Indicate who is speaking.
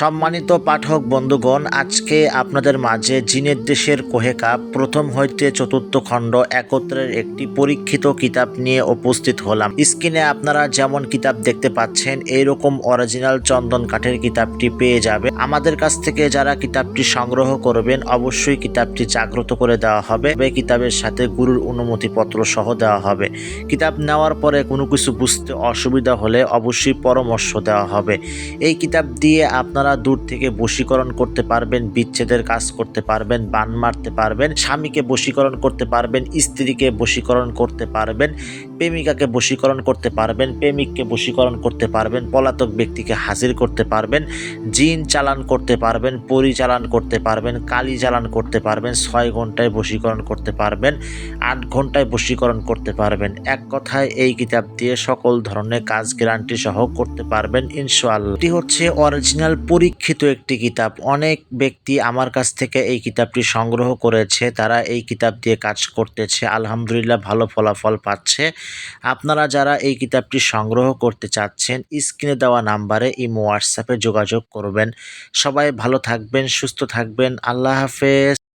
Speaker 1: সম্মানিত পাঠক বন্ধুগণ, আজকে আপনাদের মাঝে জিনের দেশের কোহেকা, প্রথম হইতে চতুর্থ খণ্ড একত্রের একটি পরীক্ষিত কিতাব নিয়ে উপস্থিত হলাম। স্ক্রিনে আপনারা যেমন কিতাব দেখতে পাচ্ছেন, এইরকম অরিজিনাল চন্দন কাঠের কিতাবটি পেয়ে যাবে। আমাদের কাছ থেকে যারা কিতাবটি সংগ্রহ করবেন, অবশ্যই কিতাবটি জাগ্রত করে দেওয়া হবে। এই কিতাবের সাথে গুরুর অনুমতি পত্র সহ দেওয়া হবে। কিতাব নেওয়ার পরে কোনো কিছু বুঝতে অসুবিধা হলে অবশ্যই পরামর্শ দেওয়া হবে। এই কিতাব দিয়ে আপনারা দূর থেকে বশীকরণ করতে পারবেন বিচ্ছেদের কাজ করতে পারবেন বান মারতে পারবেন স্বামীকে বশীকরণ করতে পারবেন স্ত্রীকে বশীকরণ করতে পারবেন প্রেমিকাকে বশীকরণ করতে পারবেন প্রেমিককে বশীকরণ করতে পারবেন পলাতক ব্যক্তিকে হাজির করতে পারবেন জিন চালান করতে পারবেন পরিচালন করতে পারবেন কালি চালান করতে পারবেন ছয় ঘন্টায় বশীকরণ করতে পারবেন আট ঘন্টায় বশীকরণ করতে পারবেন এক কথায় এই কিতাব দিয়ে সকল ধরনের কাজ গ্যারান্টি সহ করতে পারবেন ইনশাআল্লাহ এটি হচ্ছে অরিজিনাল পরীক্ষিত একটি কিতাব। অনেক ব্যক্তি আমার কাছ থেকে এই কিতাবটি সংগ্রহ করেছে, তারা এই কিতাব দিয়ে কাজ করতেছে, আলহামদুলিল্লাহ ভালো ফলাফল পাচ্ছে। আপনারা যারা এই কিতাবটি সংগ্রহ করতে চাচ্ছেন, স্ক্রিনে দেওয়া নাম্বারে ইমো, হোয়াটসঅ্যাপে যোগাযোগ করবেন। সবাই ভালো থাকবেন, সুস্থ থাকবেন, আল্লাহ হাফেজ।